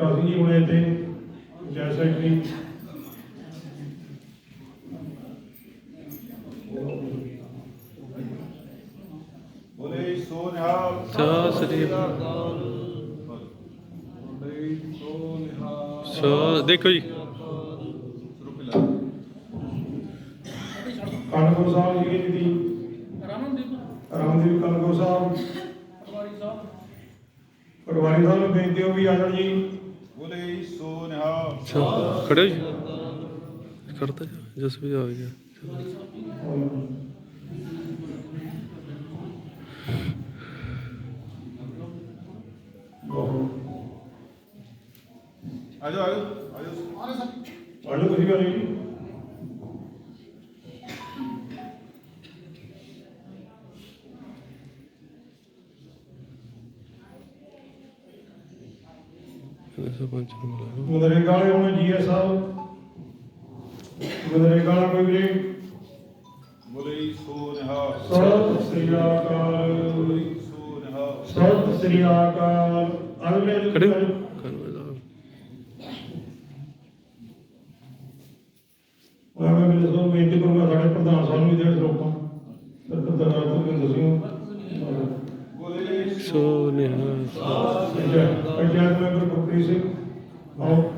ਸਿੰਘ ਜੀ ਹੁਣੇ ਇੱਥੇ ਜੈ ਸੈਕਟਰੀ ਬੋਲੇ ਸੋ ਨਿਹਾਲ ਸਤਿ ਸ੍ਰੀ ਅਕਾਲ। ਬੋਲੇ ਸੋ ਨਿਹਾਲ ਸੋ ਦੇਖੋ ਜੀ। ਕਾਨਪੁਰ ਸਾਹਿਬ ਜੀ ਦੀ ਰਮਨਦੀਪ। ਰਾਮਦੇਵ ਕਾਨਪੁਰ ਸਾਹਿਬ। ਪਟਵਾਰੀ ਸਾਹਿਬ। ਪਟਵਾਰੀ ਸਾਹਿਬ ਨੂੰ ਬੇਨਤੀ ਹੋ ਵੀ ਆ ਜਾਣ ਜੀ। ਬੋਲੇ ਸੋ ਨਿਹਾਲ ਖੜੇ ਹੋ ਜੀ। ਕਰਤਾ ਜੀ ਜਸ ਵੀ ਆ ਗਿਆ ਆ ਜਾਓ ਆ ਜਾਓ ਆ ਜਾਓ ਆਜੋ ਤੁਸੀਂ ਵੀ ਆ ਜਾਓ ਸਰਪੰਚ ਨੂੰ ਮਿਲਾ ਮਦਰੇਗਾ ਵਾਲੇ ਹੁਣ ਜੀਐਸ ਸਾਹਿਬ। ਮਦਰੇਗਾ ਵਾਲਾ ਕੋਈ ਵੀਰੇ? ਬੋਲੇ ਸੋ ਨਿਹਾਲ ਸਤਿ ਸ੍ਰੀ ਅਕਾਲ। ਬੋਲੇ ਸੋ ਨਿਹਾਲ ਸਤਿ ਸ੍ਰੀ ਅਕਾਲ। ਅਗਲੇ ਖੜੇ ਮੈਂ ਮੈਂ ਮੇਰੇ ਤੋਂ ਬੇਨਤੀ ਕਰੂੰਗਾ ਸਾਡੇ ਪ੍ਰਧਾਨ ਸਾਹਿਬ ਨੂੰ ਵੀ ਦੇ ਸਰੋਪਾਂ ਸਰ ਪ੍ਰਧਾਨ ਸਾਹਿਬ ਨੂੰ ਦੱਸਿਓ। ਬੋਲੇ ਸੋ ਨਿਹਾਲ panchayat panchayat member music. Oh,